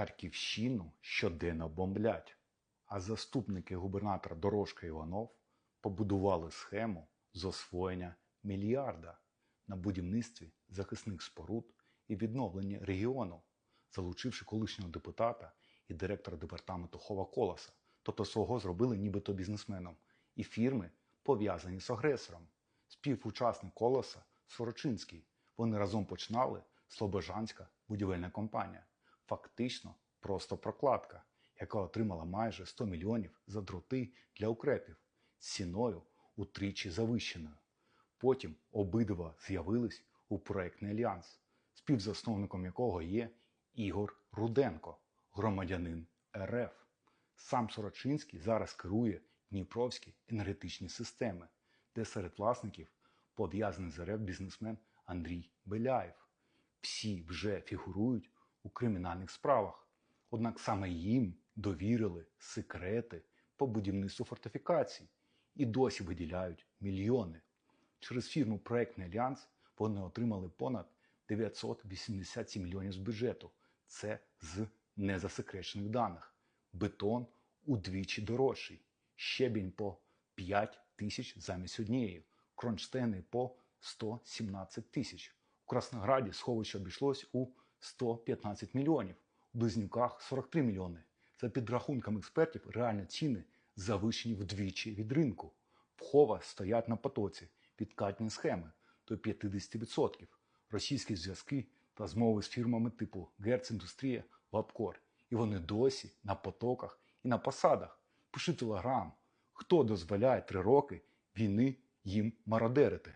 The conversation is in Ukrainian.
Харківщину щоденно бомблять, а заступники губернатора Дорошка Іванов побудували схему з освоєння мільярда на будівництві захисних споруд і відновленні регіону, залучивши колишнього депутата і директора департаменту Хова Колоса, тобто свого зробили нібито бізнесменом, і фірми, пов'язані з агресором. Співучасник Колоса Сорочинський. Вони разом починали Слобожанська будівельна компанія. Фактично просто прокладка, яка отримала майже 100 мільйонів за дроти для укрепів ціною утричі завищеною. Потім обидва з'явились у проєктний альянс, співзасновником якого є Ігор Руденко, громадянин РФ. Сам Сорочинський зараз керує Дніпровські енергетичні системи, де серед власників пов'язаний з РФ бізнесмен Андрій Беляєв. Всі вже фігурують у кримінальних справах. Однак саме їм довірили секрети по будівництву фортифікацій і досі виділяють мільйони. Через фірму Проектний Альянс вони отримали понад 987 мільйонів з бюджету. Це з незасекречених даних. Бетон удвічі дорожчий, щебінь по 5 тисяч замість однієї, кронштейни по 117 тисяч. У Краснограді сховище обійшлось у 115 мільйонів, у Близнюках 43 мільйони. За підрахунками експертів, реальні ціни завищені вдвічі від ринку. В Хова стоять на потоці підкатні схеми до 50%, російські зв'язки та змови з фірмами типу Герціндустрія, Лапкор. І вони досі на потоках і на посадах. Пиши телеграм, хто дозволяє три роки війни їм мародерити.